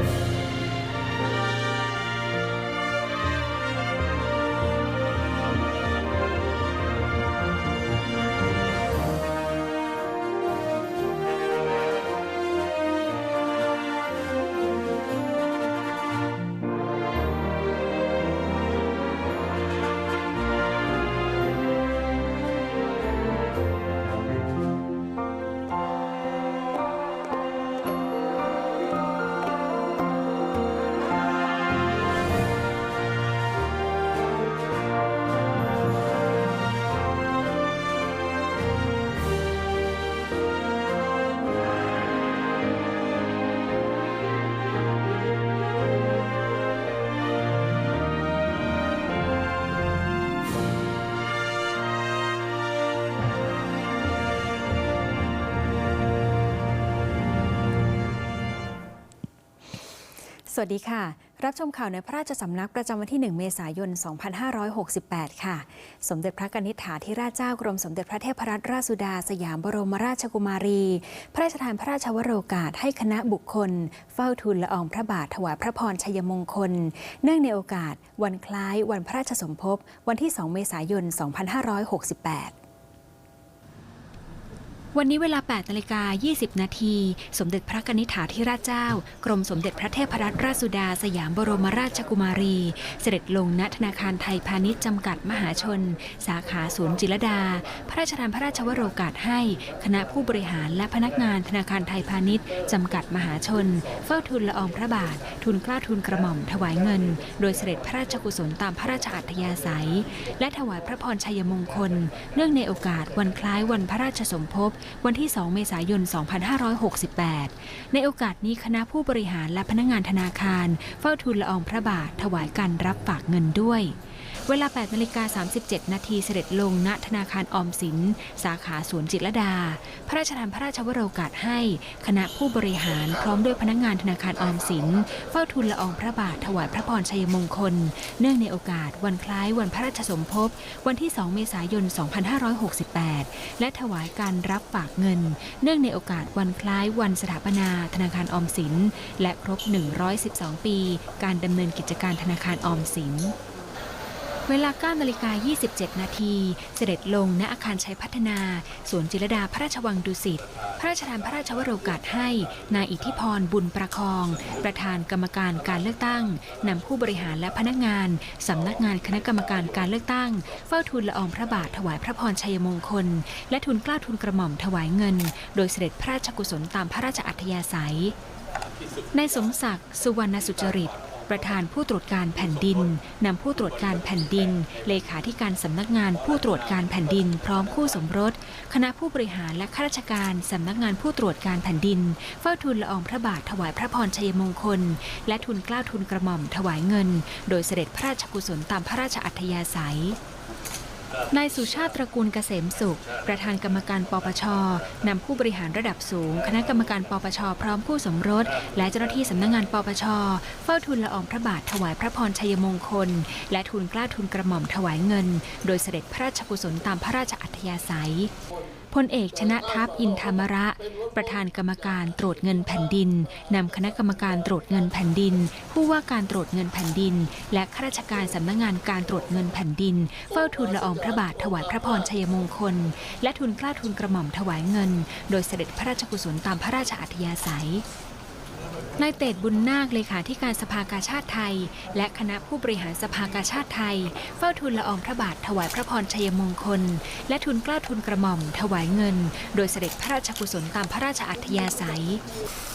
Amen. สวัสดีค่ะ รับชมข่าวในพระราชสำนักประจำวันที่ 1 เมษายน 2568 ค่ะ สมเด็จพระกนิษฐาธิราชเจ้ากรมสมเด็จพระเทพรัตนราชสุดาสยามบรมราชกุมารี พระราชทานพระราชวโรกาสให้คณะบุคคล เฝ้าทูลละอองพระบาทถวายพระพรชัยมงคล เนื่องในโอกาส วันคล้ายวันพระราชสมภพวันที่ 2 เมษายน 2568 วันนี้เวลา8นาฬิกา 20 นาที สมเด็จพระกนิษฐาธิราชเจ้า กรมสมเด็จพระเทพรัตนราชสุดา สยามบรมราชกุมารี เสด็จลงณธนาคารไทยพาณิชย์จำกัดมหาชน สาขาศูนย์จิรดา พระราชทานพระราชวโรกาสให้ คณะผู้บริหารและพนักงานธนาคารไทยพาณิชย์จำกัดมหาชน เฝ้าทูลละอองพระบาท ทุนกล้าทุนกระหม่อมถวายเงิน โดยเสด็จพระราชกุศลตามพระราชอัธยาศัย และถวายพระพรชัยมงคล เนื่องในโอกาสวันคล้ายวันพระราชสมภพวันที่ 2 เมษายน 2568 ในโอกาสนี้คณะผู้บริหารและพนักงานธนาคาร เฝ้าทูลละอองพระบาทถวายการรับฝากเงินด้วย เวลา 8นาฬิกา37 นาทีเสด็จลงณธนาคารออมสิน สาขาสวนจิตรดา พระราชทานพระราชวโรกาสให้ คณะผู้บริหารพร้อมด้วยพนักงานธนาคารออมสิน เฝ้าทูลละอองพระบาทถวายพระพรชัยมงคล เนื่องในโอกาสวันคล้ายวันพระราชสมภพวันที่ 2 เมษายน 2568 และถวายการรับฝากเงิน เนื่องในโอกาสวันคล้ายวันสถาปนาธนาคารออมสิน และครบ 112 ปี การดำเนินกิจการธนาคารออมสิน เวลา9นาฬิกา 27 นาที เสด็จลงณอาคารชัยพัฒนา สวนจิรดาพระราชวังดุสิต พระราชทานพระราชวโรกาสให้ นายอิทธิพรบุญประคอง ประธานกรรมการการเลือกตั้ง นำผู้บริหารและพนักงาน สำนักงานคณะกรรมการการเลือกตั้ง เฝ้าทูลละอองพระบาทถวายพระพรชัยมงคล และทุนกล้าทุนกระหม่อมถวายเงิน โดยเสด็จพระราชกุศลตามพระราชอัธยาศัยนายสมศักดิ์สุวรรณสุจริต ประธานผู้ตรวจการแผ่นดิน นำผู้ตรวจการแผ่นดิน เลขาธิการสำนักงานผู้ตรวจการแผ่นดิน พร้อมคู่สมรส คณะผู้บริหารและข้าราชการสำนักงานผู้ตรวจการแผ่นดิน เฝ้าทูลละอองพระบาทถวายพระพรชัยมงคล และทุนกล้าทุนกระหม่อมถวายเงิน โดยเสด็จพระราชกุศลตามพระราชอัธยาศัย นายสุชาติตระกูลเกษมสุข ประธานกรรมการปปช นำผู้บริหารระดับสูง คณะกรรมการปปช พร้อมคู่สมรส และเจ้าหน้าที่สำนักงานปปช เฝ้าทุนละอองพระบาทถวายพระพรชัยมงคล และทุนกล้าทุนกระหม่อมถวายเงิน โดยเสด็จพระราชกุศลตามพระราชอัธยาศัย พลเอกชนะทัพอินธรรมระ ประธานกรรมการตรวจเงินแผ่นดินนำคณะกรรมการตรวจเงินแผ่นดิน ผู้ว่าการตรวจเงินแผ่นดิน และข้าราชการสำนักงานการตรวจเงินแผ่นดิน เฝ้าทูลละอองพระบาทถวายพระพรชัยมงคล และทุนกล้าทุนกระหม่อมถวายเงิน โดยเสด็จพระราชกุศลตามพระราชอัธยาศัย นายเตดบุญนาคเลขาธิการสภากาชาติไทย และคณะผู้บริหารสภากาชาติไทย เฝ้าทูลละอองพระบาทถวายพระพรชัยมงคล และทุนกล้าทุนกระหม่อม ถวายเงิน โดยเสด็จพระราชกุศลตามพระราชอัธยาศัย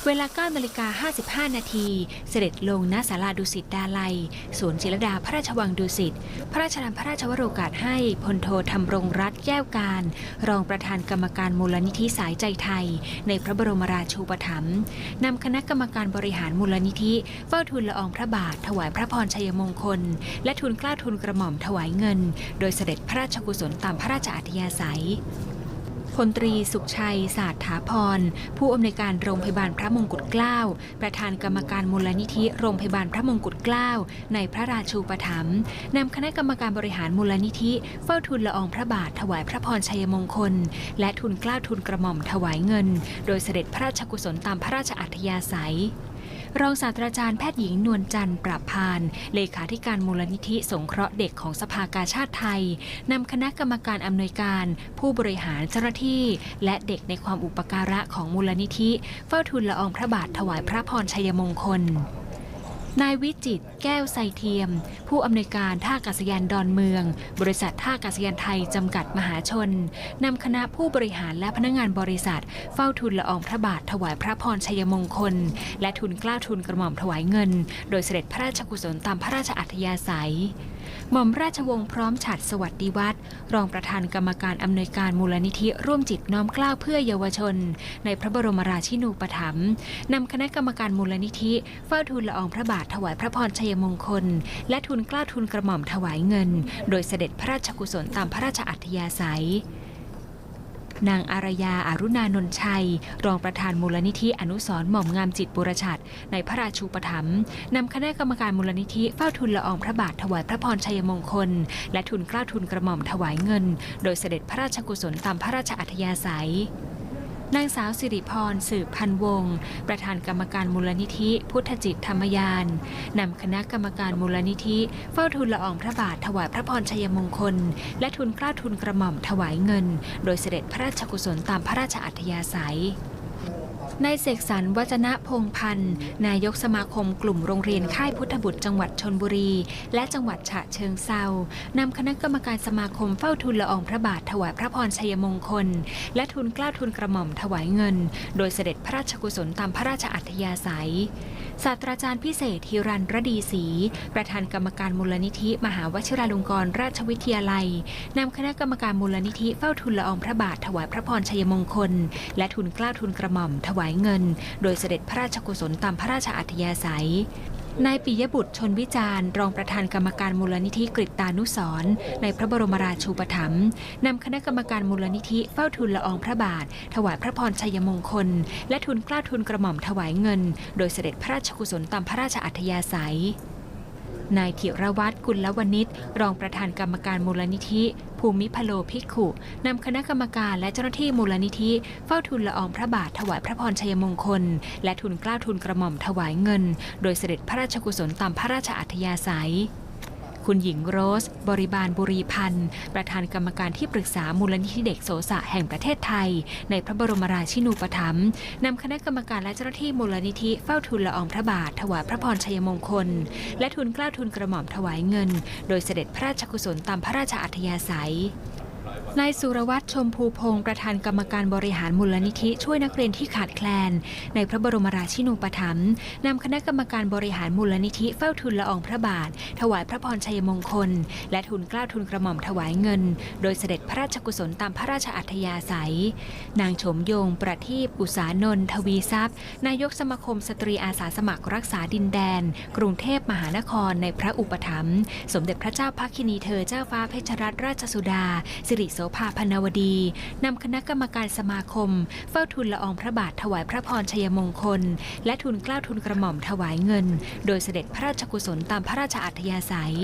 เวลา9นาฬิกา55 นาที เสด็จลงณศาลาดุสิตดาลัยสวนจิรดาพระราชวังดุสิตพระราชทานพระราชวโรกาสให้พลโทธรรมรงรัตแก้วการ รองประธานกรรมการมูลนิธิสายใจไทย ในพระบรมราชูปถัมภ์นำคณะกรรมการบริหารมูลนิธิ เฝ้าทูลละอองพระบาท ถวายพระพรชัยมงคล และทุนกล้าทุนกระหม่อมถวายเงิน โดยเสด็จพระราชกุศลตามพระราชอัธยาศัยพลตรีสุขชัย ศาสถาพร ผู้อำนวยการโรงพยาบาลพระมงกุฎเกล้า ประธานกรรมการมูลนิธิโรงพยาบาลพระมงกุฎเกล้า ในพระราชูปถัมภ์นำคณะกรรมการบริหารมูลนิธิเฝ้าทุนละอองพระบาทถวายพระพรชัยมงคล และทุนกล้าทุนกระหม่อมถวายเงิน โดยเสด็จพระราชกุศลตามพระราชอัธยาศัย รองศาสตราจารย์แพทย์หญิงนวลจันทร์ปราพาน เลขาธิการมูลนิธิสงเคราะห์เด็กของสภากาชาติไทยนำคณะกรรมการอำนวยการ ผู้บริหารเจ้าหน้าที่ และเด็กในความอุปการะของมูลนิธิ เฝ้าทูลละอองพระบาทถวายพระพรชัยมงคลนายวิจิตร แก้วไซเทียม ผู้อำนวยการท่าอากาศยานดอนเมือง บริษัทท่าอากาศยานไทยจำกัดมหาชนนำคณะผู้บริหารและพนักงานบริษัท เฝ้าทุนละอองพระบาทถวายพระพรชัยมงคล และทุนกล้าทุนกระหม่อมถวายเงิน โดยเสด็จพระราชกุศลตามพระราชอัธยาศัยหม่อมราชวงศ์พร้อมฉัดสวัสดิวัฒน์รองประธานกรรมการอำนวยการมูลนิธิร่วมจิตน้อมกล้าเพื่อเยาวชน ในพระบรมราชินูปถัมภ์นำคณะกรรมการมูลนิธิเฝ้าทูลละอองพระบาทถวายพระพรชัยมงคล และทุนกล้าทุนกระหม่อมถวายเงิน โดยเสด็จพระราชกุศลตามพระราชอัธยาศัย นางอารยาอารุณานนท์ชัย รองประธานมูลนิธิอนุสรหม่อมงามจิตบุรชัดในพระราชูปถัมภ์นำคณะกรรมการมูลนิธิเฝ้าทุนละอองพระบาทถวายพระพรชัยมงคล และทุนกล้าทุนกระหม่อมถวายเงิน โดยเสด็จพระราชกุศลตามพระราชอัธยาศัย นางสาวสิริพรสืบพันวงศ์ประธานกรรมการมูลนิธิ พุทธจิตธรรมยานนำคณะกรรมการมูลนิธิ เฝ้าทุนละอองพระบาทถวายพระพรชัยมงคล และทุนกล้าทุนกระหม่อมถวายเงิน โดยเสด็จพระราชกุศลตามพระราชอัธยาศัย นายเสกสรรวัจนะพงพันธ์ นายกสมาคมกลุ่มโรงเรียนค่ายพุทธบุตรจังหวัดชนบุรี และจังหวัดฉะเชิงเซานำคณะกรรมการสมาคมเฝ้าทุนละอองพระบาทถวายพระพรชัยมงคล และทุนกล้าทุนกระหม่อมถวายเงิน โดยเสด็จพระราชกุศลตามพระราชอัธยาศัย ศาสตราจารย์พิเศษฮิรันรดีศรีประธานกรรมการมูลนิธิ มหาวชิราลงกรณราชวิทยาลัยนำคณะกรรมการมูลนิธิเฝ้าทุนละอองพระบาทถวายพระพรชัยมงคล และทุนกล้าทุนกระหม่อมถวายเงิน โดยเสด็จพระราชกุศลตามพระราชอัธยาศัย นายปิยบุตรชนวิจารณ์ รองประธานกรรมการมูลนิธิกฤิตานุสรในพระบรมราชูปถัมภ์นำคณะกรรมการมูลนิธิเฝ้าทุนละอองพระบาท ถวายพระพรชัยมงคล และทุนกล้าทุนกระหม่อมถวายเงิน โดยเสด็จพระราชกุศลตามพระราชอัธยาศัย นายถิรวัตรกุลวณิชรองประธานกรรมการมูลนิธิ ภูมิพโลภิกขุนำคณะกรรมการและเจ้าหน้าที่มูลนิธิ เฝ้าทุนละอองพระบาทถวายพระพรชัยมงคล และทุนกล้าทุนกระหม่อมถวายเงิน โดยเสด็จพระราชกุศลตามพระราชอัธยาศัย คุณหญิงโรส บริบาลบุรีพันธ์ ประธานกรรมการที่ปรึกษามูลนิธิเด็กโสสะแห่งประเทศไทย ในพระบรมราชินูปถัมภ์นำคณะกรรมการและเจ้าหน้าที่มูลนิธิเฝ้าทุนละอองพระบาท ถวายพระพรชัยมงคล และทุนกล้าทุนกระหม่อมถวายเงิน โดยเสด็จพระราชกุศลตามพระราชอัธยาศัย นายสุรวัตรชมพูพงศ์ประธานกรรมการบริหารมูลนิธิช่วยนักเรียนที่ขาดแคลน ในพระบรมราชินูปถัมภ์นำคณะกรรมการบริหารมูลนิธิเฝ้าทุนละอองพระบาท ถวายพระพรชัยมงคล และทุนกล้าทุนกระหม่อมถวายเงิน โดยเสด็จพระราชกุศลตามพระราชอัธยาศัย นางโฉมโยง ประทีปอุสานนท์ทวีทรัพย์ นายกสมาคมสตรีอาสาสมัครรักษาดินแดน กรุงเทพมหานครในพระอุปถัมภ์สมเด็จพระเจ้าพักคินีเธอเจ้าฟ้าเพชรรัตนราชสุดาสิริโสภาพนวดีนำคณะกรรมการสมาคม เฝ้าทุนละอองพระบาทถวายพระพรชัยมงคล และทุนกล้าทุนกระหม่อมถวายเงิน โดยเสด็จพระราชกุศลตามพระราชอัธยาศัย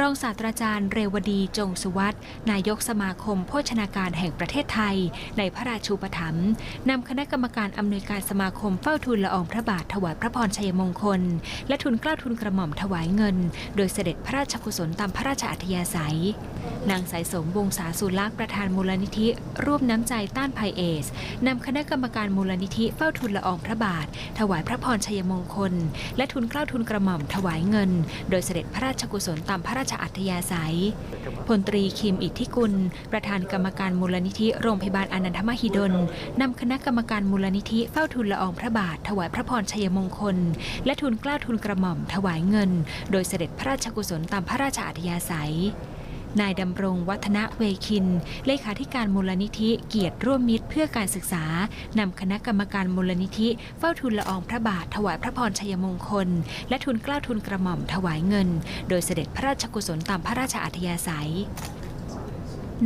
รองศาสตราจารย์เรวดีจงสุวัตนายกสมาคม โภชนาการแห่งประเทศไทย ในพระราชูปถัมภ์นำคณะกรรมการอำนวยการสมาคมเฝ้าทุนละอองพระบาทถวายพระพรชัยมงคล และทุนกล้าทุนกระหม่อมถวายเงิน โดยเสด็จพระราชกุศลตามพระราชอัธยาศัย นางสายสมวงศาสุลักษ์ประธานมูลนิธิ ร่วมน้ำใจต้านภัยเอสนำคณะกรรมการมูลนิธิเฝ้าทุนละอองพระบาท ถวายพระพรชัยมงคล และทุนเกล้าทุนกระหม่อมถวายเงิน โดยเสด็จพระราชกุศลตามพระราชอัธยาศัยพลตรีคิมอิทธิกุล ประธานกรรมการมูลนิธิโรงพยาบาลอนันทมหิดลนำคณะกรรมการมูลนิธิเฝ้าทุนละอองพระบาท ถวายพระพรชัยมงคล และทุนเกล้าทุนกระหม่อมถวายเงิน โดยเสด็จพระราชกุศลตามพระราชอัธยาศัย นายดำรงวัฒนเวคิน เลขาธิการมูลนิธิเกียรติร่วมมิตรเพื่อการศึกษานำคณะกรรมการมูลนิธิ เฝ้าทุนละอองพระบาทถวายพระพรชัยมงคล และทุนกล้าทุนกระหม่อมถวายเงิน โดยเสด็จพระราชกุศลตามพระราชอัธยาศัย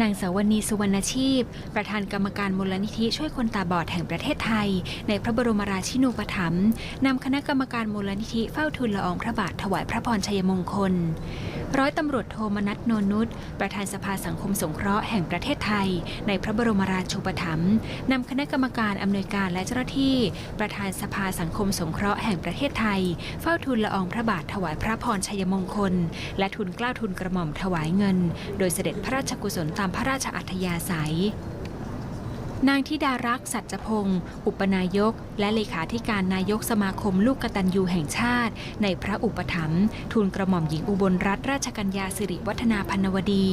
นางสาวนีสุวรรณชีพ ประธานกรรมการมูลนิธิช่วยคนตาบอดแห่งประเทศไทย ในพระบรมราชินูปถัมภ์นำคณะกรรมการมูลนิธิเฝ้าทูลละอองพระบาทถวายพระพรชัยมงคล ร้อยตำรวจโทมนัสโนนุชประธานสภาสังคมสงเคราะห์แห่งประเทศไทย ในพระบรมราชูปถัมภ์นำคณะกรรมการอำนวยการและเจ้าหน้าที่ ประธานสภาสังคมสงเคราะห์แห่งประเทศไทย เฝ้าทูลละอองพระบาทถวายพระพรชัยมงคล และทุนกล้าทุนกระหม่อมถวายเงิน โดยเสด็จพระราชกุศลตามพระราชอัธยาศัย นางธิดารักษ์สัจพงศ์อุปนายก และเลขาธิการนายกสมาคมลูกกตัญญูแห่งชาติ ในพระอุปถัมภ์ทูลกระหม่อมหญิงอุบลรัตนราชกัญญาสิริวัฒนาพันวดี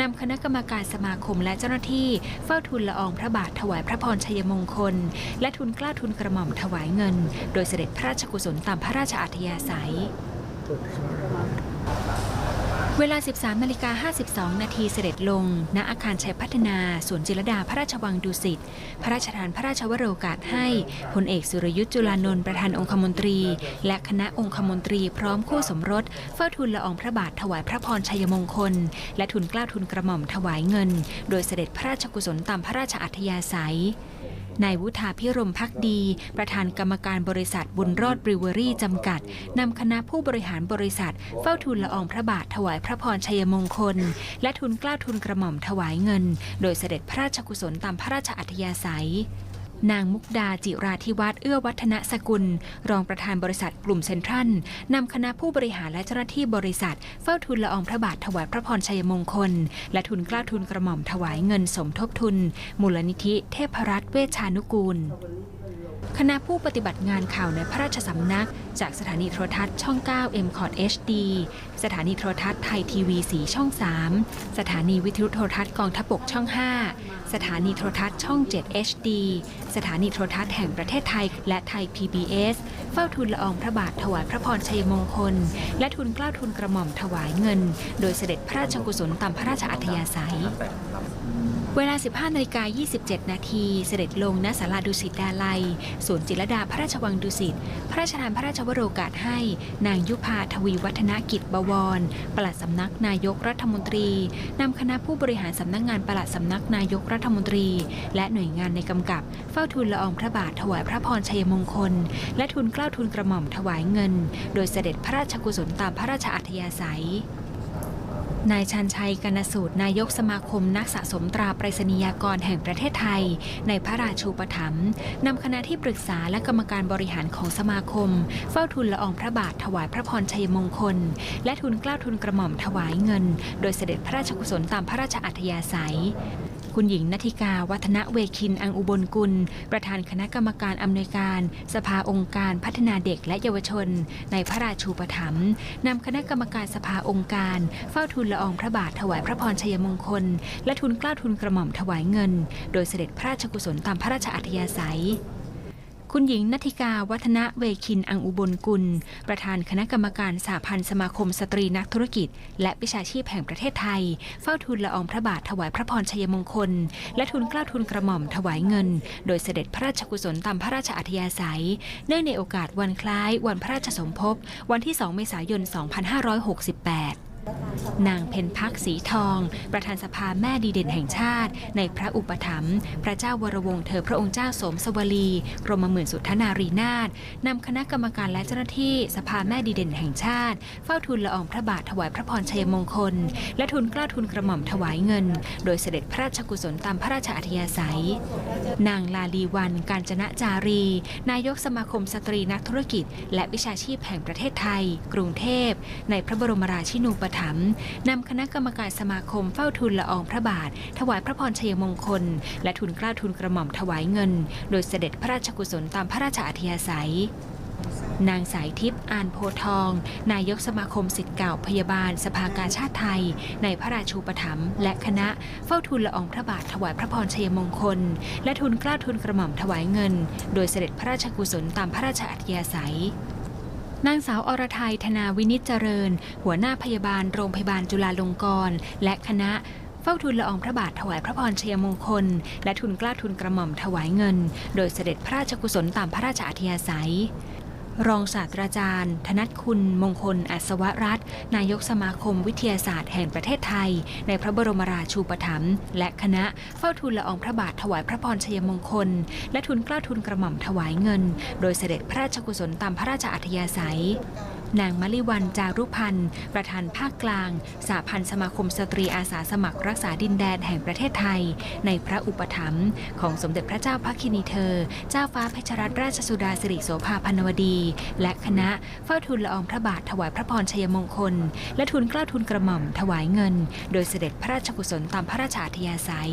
นำคณะกรรมการสมาคมและเจ้าหน้าที่เฝ้าทูลละอองพระบาทถวายพระพรชัยมงคล และทุนกล้าทุนกระหม่อมถวายเงิน โดยเสด็จพระราชกุศลตามพระราชอัธยาศัย เวลา 13นาฬิกา52 นาทีเสด็จลง ณ อาคารชัยพัฒนา สวนจิรดาพระราชวังดุสิต พระราชทานพระราชวโรกาสให้พลเอกสุรยุทธ์จุลานนท์ประธานองคมนตรี และคณะองคมนตรีพร้อมคู่สมรส เฝ้าทูลละอองพระบาทถวายพระพรชัยมงคล และทุนกล้าทุนกระหม่อมถวายเงิน โดยเสด็จพระราชกุศลตามพระราชอัธยาศัย นายวุฒาพิรมพักดี ประธานกรรมการบริษัทบุญรอดบริเวอรี่จำกัด นำคณะผู้บริหารบริษัท เฝ้าทูลละอองพระบาทถวายพระพรชัยมงคล และทุนกล้าทุนกระหม่อมถวายเงิน โดยเสด็จพระราชกุศลตามพระราชอัธยาศัย นางมุกดาจิราธิวัฒน์เอื้อวัฒนสกุล รองประธานบริษัทกลุ่มเซ็นทรัลนำคณะผู้บริหารและเจ้าหน้าที่บริษัท เฝ้าทุนละอองพระบาทถวายพระพรชัยมงคล และทุนกล้าทุนกระหม่อมถวายเงินสมทบทุน มูลนิธิเทพรัตน์เวชชานุกูล คณะผู้ปฏิบัติงานข่าวในพระราชสำนัก จากสถานีโทรทัศน์ช่อง 9 m c o t HD สถานีโทรทัศน์ไทยทีวี สีช่อง 3 สถานีวิทยุโทรทัศน์กองทัพบกช่อง 5 สถานีโทรทัศน์ช่อง 7 HD สถานีโทรทัศน์แห่งประเทศไทย และไทย PBS เฝ้าทูลละอองพระบาทถวายพระพรชัยมงคล และทุนกล้าทุนกระหม่อมถวายเงิน โดยเสด็จพระราชกุศลตามพระราชอัธยาศัย เวลา 15นาฬิกา27 นาทีเสด็จลงณศาลาดุสิตดาลัยสวนจิรดาพระราชวังดุสิต พระราชทานพระราชวโรกาสให้ นางยุพาทวีวัฒนกิจบวร ปลัดสำนักนายกรัฐมนตรี นำคณะผู้บริหารสำนักงานปลัดสำนักนายกรัฐมนตรี และหน่วยงานในกำกับ เฝ้าทูลละอองพระบาทถวายพระพรชัยมงคล และทุนเกล้าทุนกระหม่อมถวายเงิน โดยเสด็จพระราชกุศลตามพระราชอัธยาศัย นายชันชัยกนสูตรนายกสมาคมนักสะสมตราไปรษณียากรแห่งประเทศไทย ในพระราชูปถัมภ์นำคณะที่ปรึกษาและกรรมการบริหารของสมาคม เฝ้าทุนละอองพระบาทถวายพระพรชัยมงคล และทุนกล้าทุนกระหม่อมถวายเงิน โดยเสด็จพระราชกุศลตามพระราชอัธยาศัย คุณหญิงนัทิกา วัฒนเวคิน อังอุบลกุล ประธานคณะกรรมการอำนวยการ สภาองค์การพัฒนาเด็กและเยาวชน ในพระราชูปถัมภ์นำคณะกรรมการสภาองค์การ เฝ้าทูลละอองพระบาทถวายพระพรชัยมงคล และทุนกล้าทุนกระหม่อมถวายเงิน โดยเสด็จพระราชกุศลตามพระราชอัธยาศัย คุณหญิงนัทิกาวัฒนเวคินอังอุบลกุล ประธานคณะกรรมการสหพันธ์สมาคมสตรีนักธุรกิจ และวิชาชีพแห่งประเทศไทย เฝ้าทูลละอองพระบาทถวายพระพรชัยมงคล และทุนเกล้าทุนกระหม่อมถวายเงิน โดยเสด็จพระราชกุศลตามพระราชอัธยาศัย เนื่องในโอกาสวันคล้ายวันพระราชสมภพวันที่ 2 เมษายน 2568 นางเพนพักสีทอง ประธานสภาแม่ดีเด่นแห่งชาติ ในพระอุปถัมภ์พระเจ้าวรวงเธอพระองค์เจ้าสมสวลีกรมหมื่นสุทนารีนาถนำคณะกรรมการและเจ้าหน้าที่สภาแม่ดีเด่นแห่งชาติ เฝ้าทูลละอองพระบาทถวายพระพรชัยมงคล และทุนกล้าทุนกระหม่อมถวายเงิน โดยเสด็จพระราชกุศลตามพระราชอัธยาศัย นางลาลีวันการจนะจารี นายกสมาคมสตรีนักธุรกิจ และวิชาชีพแห่งประเทศไทย กรุงเทพ ในพระบรมราชินูปถัมภ์นำคณะกรรมการสมาคมเฝ้าทุนละอองพระบาท ถวายพระพรชัยมงคล และทุนเกล้าทุนกระหม่อมถวายเงิน โดยเสด็จพระราชกุศลตามพระราชอัธยาศัยนางสายทิพย์อานโพทอง นายกสมาคมสิทธิ์เก่าพยาบาล สภากาชาติไทย ในพระราชูปถัมภ์และคณะเฝ้าทุนละอองพระบาทถวายพระพรชัยมงคล และทุนกล้าทุนกระหม่อมถวายเงิน โดยเสด็จพระราชกุศลตามพระราชอัธยาศัย นางสาวอรทัยธนาวินิจเจริญ หัวหน้าพยาบาลโรงพยาบาลจุฬาลงกรณ์และคณะเฝ้าทุนละอองพระบาทถวายพระพรชัยมงคล และทุนกล้าทุนกระหม่อมถวายเงิน โดยเสด็จพระราชกุศลตามพระราชอัธยาศัย รองศาสตราจารย์ ธนัทคุณมงคล อัศวรัตน์นายกสมาคมวิทยาศาสตร์แห่งประเทศไทย ในพระบรมราชูปถัมภ์และคณะเฝ้าทูลละอองพระบาทถวายพระพรชัยมงคล และทุนกล้าทุนกระหม่อมถวายเงิน โดยเสด็จพระราชกุศลตามพระราชอัธยาศัย นางมลิวันจารุพันธ์ ประธานภาคกลางสาพันธ์สมาคมสตรีอาสาสมัครรักษาดินแดนแห่งประเทศไทย ในพระอุปถัมภ์ของสมเด็จพระเจ้าพักคินีเธอ เจ้าฟ้าเพชรรัตนราชสุดาสิริโสภาพันวดี และคณะเฝ้าทูลละอองพระบาทถวายพระพรชัยมงคล และทุนเกล้าทุนกระหม่อมถวายเงิน โดยเสด็จพระราชกุศลตามพระราชาธยาศัย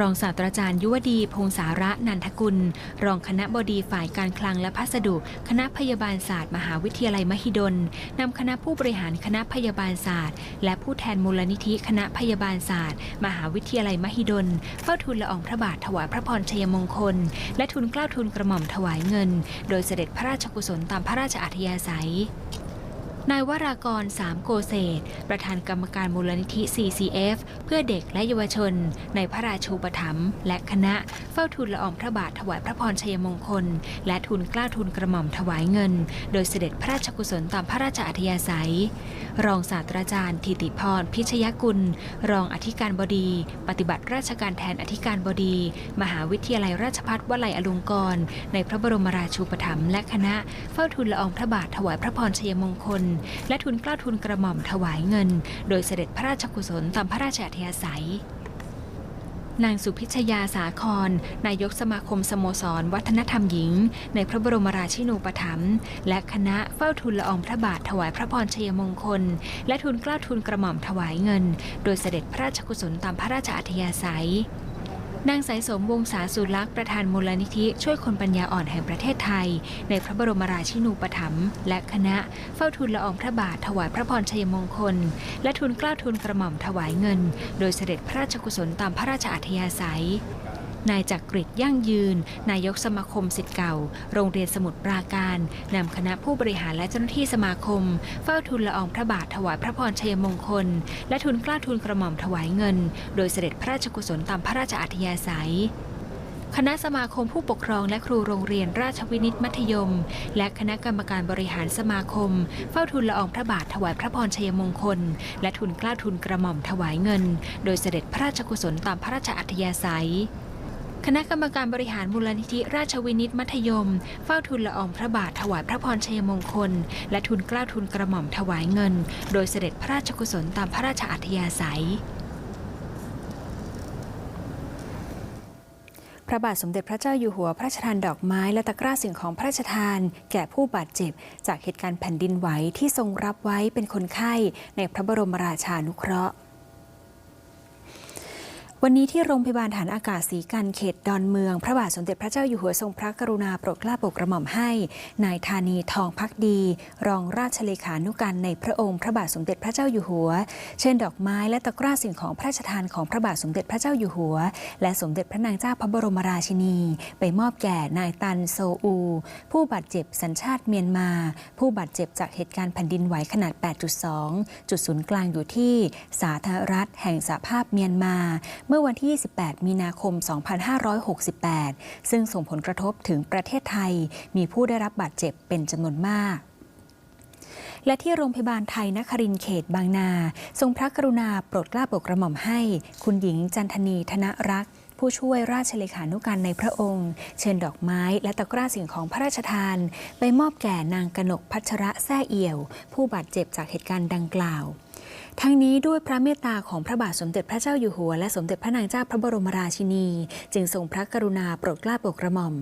รองศาสตราจารย์ยุวดี พงษาระนันทกุล รองคณะบดีฝ่ายการคลังและพัสดุ คณะพยาบาลศาสตร์ มหาวิทยาลัยมหิดลนำคณะผู้บริหารคณะพยาบาลศาสตร์ และผู้แทนมูลนิธิคณะพยาบาลศาสตร์ มหาวิทยาลัยมหิดลเฝ้าทูลละอองพระบาทถวายพระพรชัยมงคล และทุนเกล้าทุนกระหม่อมถวายเงิน โดยเสด็จพระราชกุศลตามพระราชอัธยาศัย นายวรากรสามโกเศษประธานกรรมการมูลนิธิ CCF เพื่อเด็กและเยาวชน ในพระราชูปถัมภ์และคณะเฝ้าทูลละอองพระบาทถวายพระพรชัยมงคล และทุนกล้าทุนกระหม่อมถวายเงิน โดยเสด็จพระราชกุศลตามพระราชอัธยาศัย รองศาสตราจารย์ธิติพรพิชยกุล รองอธิการบดี ปฏิบัติราชการแทนอธิการบดี มหาวิทยาลัยราชภัฏวลัยอลงกรณ์ในพระบรมราชูปถัมภ์และคณะเฝ้าทูลละอองพระบาทถวายพระพรชัยมงคลและทุนกล้าทุนกระหม่อมถวายเงิน โดยเสด็จพระราชกุศลตามพระราชอัธยาศัยนางสุพิชยาสาคร นายกสมาคมสโมสร วัฒนธรรมหญิง ในพระบรมราชินูปถัมภ์และคณะเฝ้าทุนละอองพระบาทถวายพระพรชัยมงคล และทุนกล้าทุนกระหม่อมถวายเงิน โดยเสด็จพระราชกุศลตามพระราชอัธยาศัย นางสายสมวงศาสุลักษ์ประธานมูลนิธิ ช่วยคนปัญญาอ่อนแห่งประเทศไทย ในพระบรมราชินูปถัมภ์และคณะเฝ้าทุนละอองพระบาทถวายพระพรชัยมงคล และทุนกล้าทุนกระหม่อมถวายเงิน โดยเสด็จพระราชกุศลตามพระราชอัธยาศัย นายจักริดยั่งยืน นายกสมาคมสิทธิ์เก่า โรงเรียนสมุทรปราการนำคณะผู้บริหารและเจ้าหน้าที่สมาคม เฝ้าทุนละอองพระบาทถวายพระพรชัยมงคล และทุนกล้าทุนกระหม่อมถวายเงิน โดยเสด็จพระราชกุศลตามพระราชอัธยาศัยคณะสมาคมผู้ปกครองและครูโรงเรียนราชวินิตมัธยม และคณะกรรมการบริหารสมาคม เฝ้าทุนละอองพระบาทถวายพระพรชัยมงคล และทุนกล้าทุนกระหม่อมถวายเงิน โดยเสด็จพระราชกุศลตามพระราชอัธยาศัย คณะกรรมการบริหารมูลนิธิราชวินิตมัธยม เฝ้าทุนละอองพระบาทถวายพระพรชัยมงคล และทุนกล้าทุนกระหม่อมถวายเงิน โดยเสด็จพระราชกุศลตามพระราชอัธยาศัย พระบาทสมเด็จพระเจ้าอยู่หัวพระราชทานดอกไม้และตะกร้าสิ่งของพระราชทาน แก่ผู้บาดเจ็บ จากเหตุการณ์แผ่นดินไหวที่ทรงรับไว้เป็นคนไข้ในพระบรมราชานุเคราะห์ วันนี้ที่โรงพยาบาลฐานอากาศศรีกันเขตดอนเมือง พระบาทสมเด็จพระเจ้าอยู่หัวทรงพระกรุณาโปรดเกล้าโปรดกระหม่อมให้ นายธานีทองพักดี รองราชเลขานุการในพระองค์พระบาทสมเด็จพระเจ้าอยู่หัว เชิญดอกไม้และตะกร้าสิ่งของพระราชทานของพระบาทสมเด็จพระเจ้าอยู่หัว และสมเด็จพระนางเจ้าพระบรมราชินี ไปมอบแก่นายตันโซอู ผู้บาดเจ็บสัญชาติเมียนมา ผู้บาดเจ็บจากเหตุการณ์แผ่นดินไหวขนาด 8.2 จุดศูนย์กลางอยู่ที่สาธารณรัฐแห่งสหภาพเมียนมาเมื่อวันที่ 28 มีนาคม 2568 ซึ่งส่งผลกระทบถึงประเทศไทย มีผู้ได้รับบาดเจ็บเป็นจำนวนมากและที่โรงพยาบาลไทยนครินเขตบางนา ทรงพระกรุณาโปรดเกล้าโปรดกระหม่อมให้ คุณหญิงจันทนีธนรักษ์ผู้ช่วยราชเลขานุการในพระองค์ เชิญดอกไม้และตะกร้าสิ่งของพระราชทาน ไปมอบแก่นางกนกพัชระแซ่เอี่ยว ผู้บาดเจ็บจากเหตุการณ์ดังกล่าว ทั้งนี้ด้วยพระเมตตาของพระบาทสมเด็จพระเจ้าอยู่หัว และสมเด็จพระนางเจ้าพระบรมราชินี จึงทรงพระกรุณาโปรดเกล้าโปรดกระหม่อม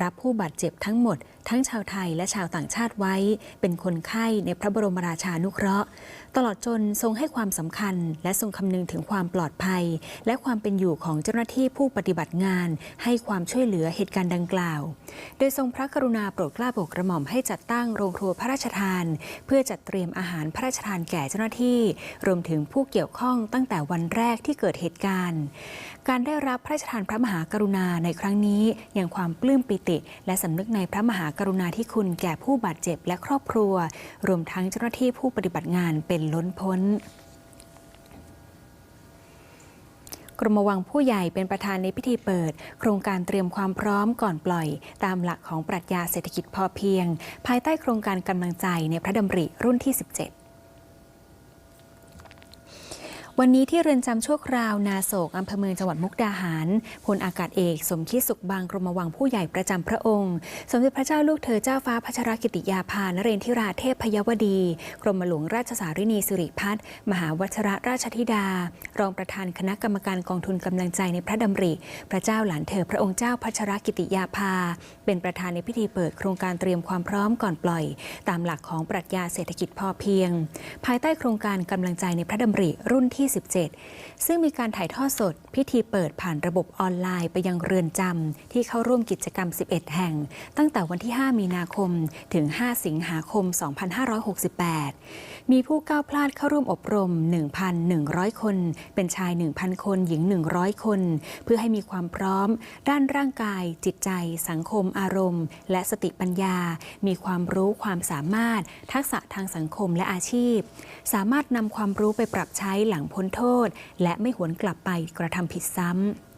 รับผู้บาดเจ็บทั้งหมด ทั้งชาวไทยและชาวต่างชาติไว้ เป็นคนไข้ในพระบรมราชานุเคราะห์ ตลอดจนทรงให้ความสำคัญ และทรงคำนึงถึงความปลอดภัย และความเป็นอยู่ของเจ้าหน้าที่ผู้ปฏิบัติงาน ให้ความช่วยเหลือเหตุการณ์ดังกล่าว โดยทรงพระกรุณาโปรดเกล้าโปรดกระหม่อมให้จัดตั้งโรงครัวพระราชทาน เพื่อจัดเตรียมอาหารพระราชทานแก่เจ้าหน้าที่รวมถึงผู้เกี่ยวข้องตั้งแต่วันแรกที่เกิดเหตุการณ์ การได้รับพระราชทานพระมหากรุณาในครั้งนี้อยังความปลื้มปิติ และสำนึกในพระมหากรุณาธิคุณแก่ผู้บาดเจ็บและครอบครัว รวมทั้งเจ้าหน้าที่ผู้ปฏิบัติงานเป็นล้นพ้นกรมวังผู้ใหญ่เป็นประธานในพิธีเปิด โครงการเตรียมความพร้อมก่อนปล่อย ตามหลักของปรัชญาเศรษฐกิจพอเพียง ภายใต้โครงการกำลังใจในพระดำริรุ่นที่ 17 วันนี้ที่เรือนจำชั่วคราวนาโศกอำเภอเมืองจังหวัดมุกดาหารพลอากาศเอก สมคิดสุขบางกรมวังผู้ใหญ่ประจำพระองค์ สมเด็จพระเจ้าลูกเธอเจ้าฟ้าพัชรกิติยาภานเรนทิราเทพพยวดี กรมหลวงราชสารินีสิริพัฒน์มหาวัชรราชธิดา รองประธานคณะกรรมการกองทุนกำลังใจในพระดำริ พระเจ้าหลานเธอพระองค์เจ้าพัชรกิติยาภา เป็นประธานในพิธีเปิดโครงการเตรียมความพร้อมก่อนปล่อย ตามหลักของปรัชญาเศรษฐกิจพอเพียง ภายใต้โครงการกำลังใจในพระดำริรุ่นที่17 ซึ่งมีการถ่ายทอดสด พิธีเปิดผ่านระบบออนไลน์ไปยังเรือนจำที่เข้าร่วมกิจกรรม 11 แห่ง ตั้งแต่วันที่ 5 มีนาคมถึง 5 สิงหาคม 2568 มีผู้ก้าวพลาดเข้าร่วมอบรม 1,100 คน เป็นชาย 1,000 คน หญิง 100 คน เพื่อให้มีความพร้อม ด้านร่างกาย จิตใจ สังคม อารมณ์ และสติปัญญา มีความรู้ความสามารถ ทักษะทางสังคมและอาชีพ สามารถนำความรู้ไปปรับใช้หลังพ้นโทษ และไม่หวนกลับไปกระทำผิดซ้ำ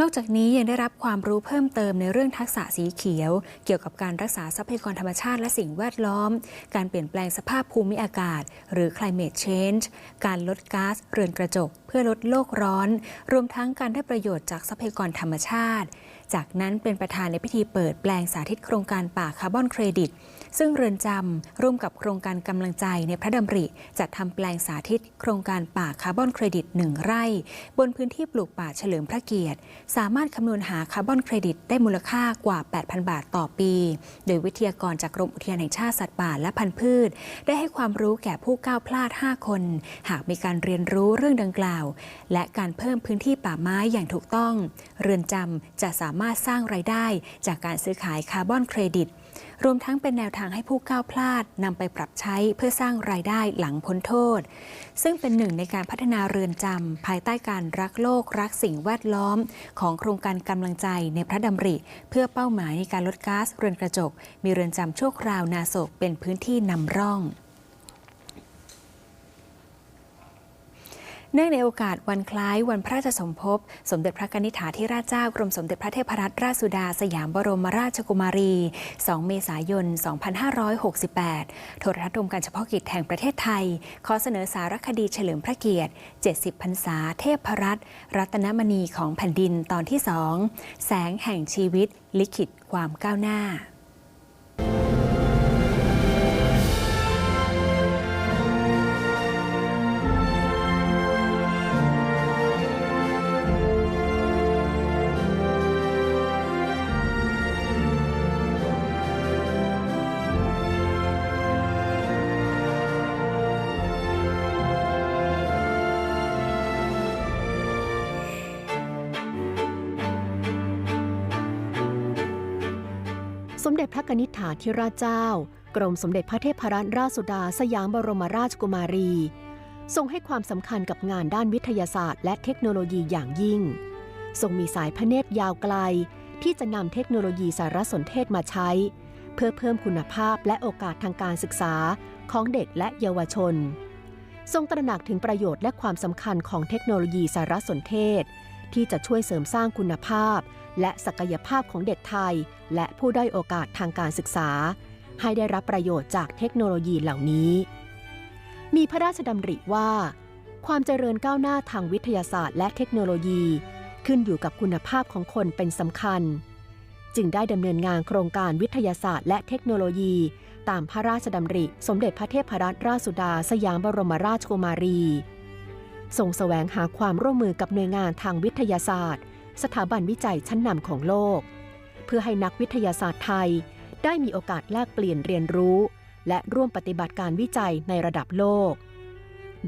นอกจากนี้ยังได้รับความรู้เพิ่มเติมในเรื่องทักษะสีเขียว เกี่ยวกับการรักษาทรัพยากรธรรมชาติและสิ่งแวดล้อม การเปลี่ยนแปลงสภาพภูมิอากาศ หรือ climate change การลดก๊าซเรือนกระจก เพื่อลดโลกร้อน รวมทั้งการได้ประโยชน์จากทรัพยากรธรรมชาติ จากนั้นเป็นประธานในพิธีเปิดแปลงสาธิตโครงการป่าคาร์บอนเครดิต ซึ่งเรือนจำร่วมกับโครงการกำลังใจในพระดำริจัดทำแปลงสาธิต โครงการป่าคาร์บอนเครดิต 1 ไร่ บนพื้นที่ปลูกป่าเฉลิมพระเกียรติ สามารถคำนวณหาคาร์บอนเครดิต ได้มูลค่ากว่า 8,000 บาทต่อปี โดยวิทยากรจากกรมอุทยานแห่งชาติสัตว์ป่าและพันธุ์พืช ได้ให้ความรู้แก่ผู้ก้าวพลาด 5 คน หากมีการเรียนรู้เรื่องดังกล่าว และการเพิ่มพื้นที่ป่าไม้อย่างถูกต้อง เรือนจำจะสามารถสร้างรายได้จากการซื้อขายคาร์บอนเครดิต รวมทั้งเป็นแนวทางให้ผู้ก้าวพลาดนำไปปรับใช้เพื่อสร้างรายได้หลังพ้นโทษ ซึ่งเป็นหนึ่งในการพัฒนาเรือนจำภายใต้การรักโลกรักสิ่งแวดล้อม ของโครงการกำลังใจในพระดำริ เพื่อเป้าหมายในการลดก๊าซเรือนกระจก มีเรือนจำชั่วคราวนาโศกเป็นพื้นที่นำร่อง เนื่องในโอกาสวันคล้ายวันพระราชสมภพ สมเด็จพระกนิษฐาธิราชเจ้ากรมสมเด็จพระเทพรัตนราชสุดาสยามบรมราชกุมารี 2 เมษายน 2568 โทรทัศน์รวมการเฉพาะกิจแห่งประเทศไทย ขอเสนอสารคดีเฉลิมพระเกียรติ 70 พรรษาเทพรัตน์รัตนมณีของแผ่นดินตอนที่2แสงแห่งชีวิตลิขิตความก้าวหน้า นิษฐาธิราชเจ้า กรมสมเด็จพระเทพรัตนราชสุดาสยามบรมราชกุมารี ทรงให้ความสำคัญกับงานด้านวิทยาศาสตร์ และเทคโนโลยีอย่างยิ่ง ทรงมีสายพระเนตรยาวไกล ที่จะนำเทคโนโลยีสารสนเทศมาใช้ เพื่อเพิ่มคุณภาพและโอกาสทางการศึกษาของเด็กและเยาวชน ทรงตระหนักถึงประโยชน์และความสำคัญของเทคโนโลยีสารสนเทศ ที่จะช่วยเสริมสร้างคุณภาพ และศักยภาพของเด็กไทย และผู้ด้อยโอกาสทางการศึกษา ให้ได้รับประโยชน์จากเทคโนโลยีเหล่านี้ มีพระราชดำริว่า ความเจริญก้าวหน้าทางวิทยาศาสตร์ และเทคโนโลยี ขึ้นอยู่กับคุณภาพของคนเป็นสำคัญ จึงได้ดำเนินงานโครงการวิทยาศาสตร์ และเทคโนโลยี ตามพระราชดำริ สมเด็จพระเทพรัตนราชสุดา สยามบรมราชกุมารี ทรงแสวงหาความร่วมมือกับหน่วยงานทางวิทยาศาสตร์ สถาบันวิจัยชั้นนำของโลก เพื่อให้นักวิทยาศาสตร์ไทย ได้มีโอกาสแลกเปลี่ยนเรียนรู้ และร่วมปฏิบัติการวิจัยในระดับโลก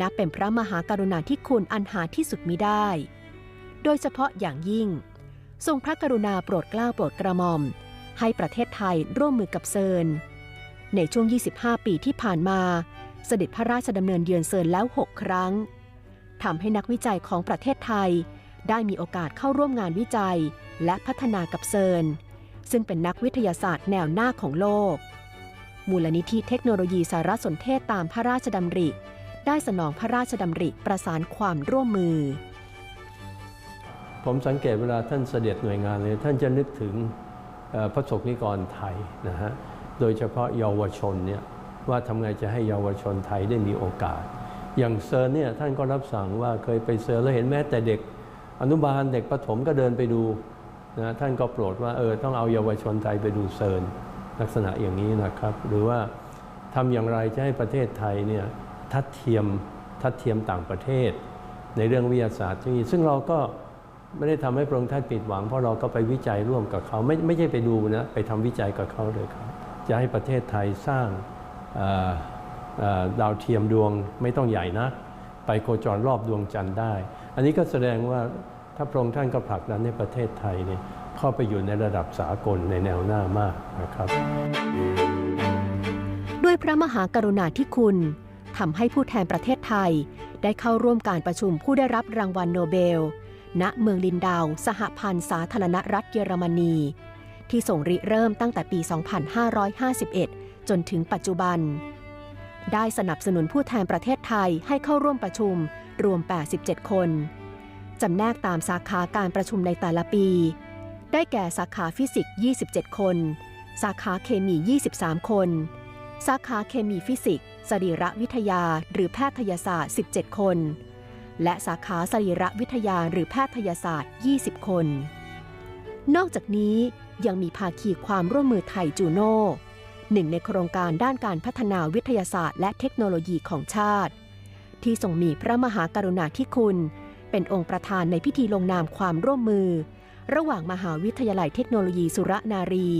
นับเป็นพระมหากรุณาธิคุณอันหาที่สุดมิได้ โดยเฉพาะอย่างยิ่ง ทรงพระกรุณาโปรดเกล้าโปรดกระหม่อม ให้ประเทศไทยร่วมมือกับเซิร์นในช่วง 25 ปีที่ผ่านมา เสด็จพระราชดำเนินเยือนเซิร์นแล้ว 6 ครั้ง ทำให้นักวิจัยของประเทศไทย ได้มีโอกาสเข้าร่วมงานวิจัย และพัฒนากับเซิร์นซึ่งเป็นนักวิทยาศาสตร์แนวหน้าของโลก มูลนิธิเทคโนโลยีสารสนเทศตามพระราชดำริ ได้สนองพระราชดำริประสานความร่วมมือ ผมสังเกตเวลาท่านเสด็จหน่วยงานเลยท่านจะนึกถึงพระสงฆ์นิกรไทยนะฮะ โดยเฉพาะเยาวชนเนี่ยว่าทำไงจะให้เยาวชนไทยได้มีโอกาส อย่างเซิร์นเนี่ยท่านก็รับสั่งว่าเคยไปเซิร์นแล้วเห็นแม้แต่เด็กอนุบาลเด็กประถมก็เดินไปดูนะท่านก็โปรดว่าเออต้องเอาเยาวชนไทยไปดูเซิร์นลักษณะอย่างนี้นะครับ หรือว่าทำอย่างไรจะให้ประเทศไทยเนี่ยทัดเทียมทัดเทียมต่างประเทศ ในเรื่องวิทยาศาสตร์ที่ซึ่งเราก็ไม่ได้ทำให้พระองค์ท่านผิดหวัง เพราะเราก็ไปวิจัยร่วมกับเขาไม่ไม่ใช่ไปดูนะไปทำวิจัยกับเขาเลยครับจะให้ประเทศไทยสร้างออ ดาวเทียมดวงไม่ต้องใหญ่นะไปโคจรรอบดวงจันทร์ได้ อันนี้ก็แสดงว่าถ้าพระองค์ท่านก็ผลักดันในประเทศไทยเนี่ยเข้าไปอยู่ในระดับสากลในแนวหน้ามากนะครับ ด้วยพระมหากรุณาธิคุณทำให้ผู้แทนประเทศไทย ได้เข้าร่วมการประชุมผู้ได้รับรางวัลโนเบล ณเมืองลินดาว สหพันธ์สาธารณรัฐเยอรมนี ที่ส่งริเริ่มตั้งแต่ปี 2551 จนถึงปัจจุบัน ได้สนับสนุนผู้แทนประเทศไทยให้เข้าร่วมประชุม รวม 87 คน จำแนกตามสาขาการประชุมในแต่ละปี ได้แก่สาขาฟิสิกส์ 27 คน สาขาเคมี 23 คน สาขาเคมีฟิสิกส์สรีระวิทยา หรือแพทยศาสตร์ 17 คน และสาขาสรีระวิทยาหรือแพทยศาสตร์ 20 คน นอกจากนี้ยังมีภาคีความร่วมมือไทยจูโน่ หนึ่งในโครงการด้านการพัฒนาวิทยาศาสตร์และเทคโนโลยีของชาติ ที่ทรงมีพระมหากรุณาธิคุณ เป็นองค์ประธานในพิธีลงนามความร่วมมือ ระหว่างมหาวิทยาลัยเทคโนโลยีสุรนารี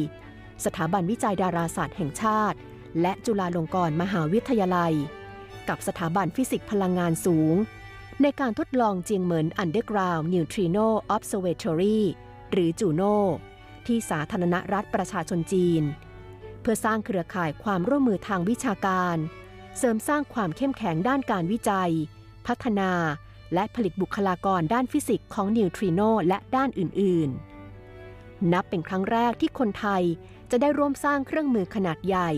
สถาบันวิจัยดาราศาสตร์แห่งชาติ และจุฬาลงกรณ์มหาวิทยาลัย กับสถาบันฟิสิกส์พลังงานสูง ในการทดลองเจียงเหมิน Underground Neutrino Observatory หรือจูโนที่สาธารณรัฐประชาชนจีน พื่อสร้างเครือข่ายความร่วมมือทางวิชาการ เสริมสร้างความเข้มแข็งด้านการวิจัย พัฒนา และผลิตบุคลากรด้านฟิสิกส์ของนิวทริโนและด้านอื่น ๆ นับเป็นครั้งแรกที่คนไทยจะได้ร่วมสร้างเครื่องมือขนาดใหญ่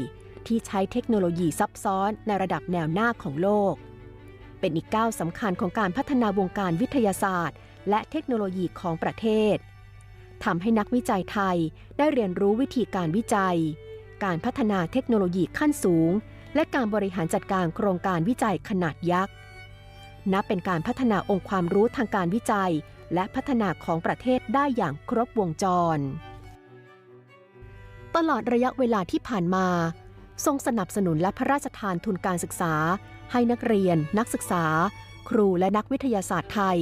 ที่ใช้เทคโนโลยีซับซ้อนในระดับแนวหน้าของโลก เป็นอีกก้าวสำคัญของการพัฒนาวงการวิทยาศาสตร์ และเทคโนโลยีของประเทศทำให้นักวิจัยไทยได้เรียนรู้วิธีการวิจัย การพัฒนาเทคโนโลยีขั้นสูง และการบริหารจัดการโครงการวิจัยขนาดยักษ์ นับเป็นการพัฒนาองค์ความรู้ทางการวิจัย และพัฒนาของประเทศได้อย่างครบวงจร ตลอดระยะเวลาที่ผ่านมา ทรงสนับสนุนและพระราชทานทุนการศึกษา ให้นักเรียน นักศึกษา ครูและนักวิทยาศาสตร์ไทย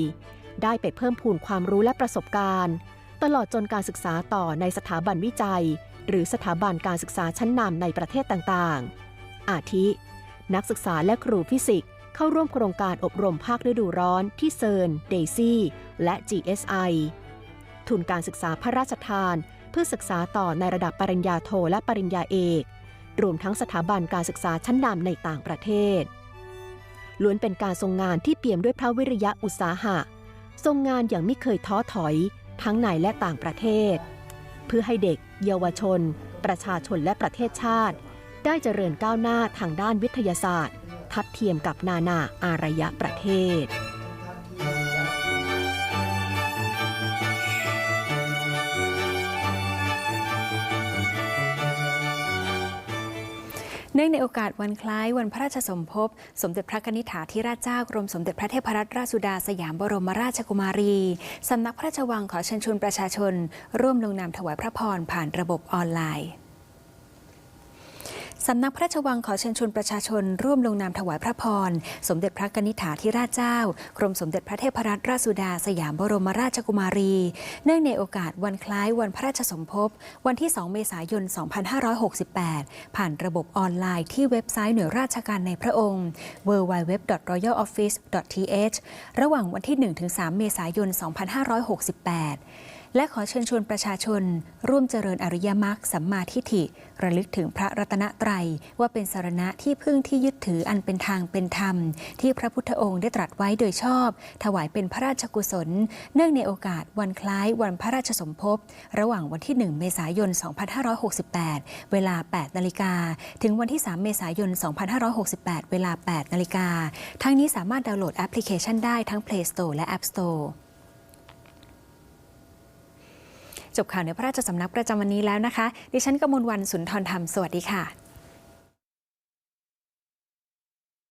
ได้ไปเพิ่มพูนความรู้และประสบการณ์ ตลอดจนการศึกษาต่อในสถาบันวิจัย หรือสถาบันการศึกษาชั้นนำในประเทศต่างๆ อาทิ นักศึกษาและครูฟิสิกส์เข้าร่วมโครงการอบรมภาคฤดูร้อนที่เซิร์นเดซี่และ GSI ทุนการศึกษาพระราชทาน เพื่อศึกษาต่อในระดับปริญญาโทและปริญญาเอก รวมทั้งสถาบันการศึกษาชั้นนำในต่างประเทศล้วนเป็นการทรงงานที่เปี่ยมด้วยพระวิริยะอุตสาหะ ทรงงานอย่างไม่เคยท้อถอย ทั้งในและต่างประเทศ เพื่อให้เด็ก เยาวชน ประชาชนและประเทศชาติ ได้เจริญก้าวหน้าทางด้านวิทยาศาสตร์ ทัดเทียมกับนานาอารยประเทศ เนื่องในโอกาสวันคล้ายวันพระราชสมภพ สมเด็จพระนิธิถาธิราชเจ้ากรมสมเด็จพระเทพรัตนราชสุดาสยามบรมราชกุมารี สำนักพระราชวังขอเชิญชวนประชาชน ร่วมลงนามถวายพระพรผ่านระบบออนไลน์ สำนักพระราชวังขอเชิญชวนประชาชน ร่วมลงนามถวายพระพร สมเด็จพระกนิษฐาธิราชเจ้า กรมสมเด็จพระเทพรัตนราชสุดาสยามบรมราชกุมารี เนื่องในโอกาสวันคล้ายวันพระราชสมภพ วันที่ 2 เมษายน 2568 ผ่านระบบออนไลน์ที่เว็บไซต์หน่วยราชการในพระองค์ www.royaloffice.th ระหว่างวันที่ 1-3 เมษายน 2568 และขอเชิญชวนประชาชน ร่วมเจริญอริยมรรคสัมมาทิฏฐิ ระลึกถึงพระรัตนตรัย ว่าเป็นสารณะที่พึ่งที่ยึดถืออันเป็นทางเป็นธรรม ที่พระพุทธองค์ได้ตรัสไว้โดยชอบ ถวายเป็นพระราชกุศล เนื่องในโอกาสวันคล้ายวันพระราชสมภพ ระหว่างวันที่ 1 เมษายน 2568 เวลา 8 นาฬิกา ถึงวันที่ 3 เมษายน 2568 เวลา 8 นาฬิกา ทั้งนี้สามารถดาวน์โหลดแอปพลิเคชันได้ทั้ง Play Store และ App Store จบข่าวในพระราชสำนักประจำวันนี้แล้วนะคะ ดิฉันกมลวันสุนทรธรรม สวัสดีค่ะ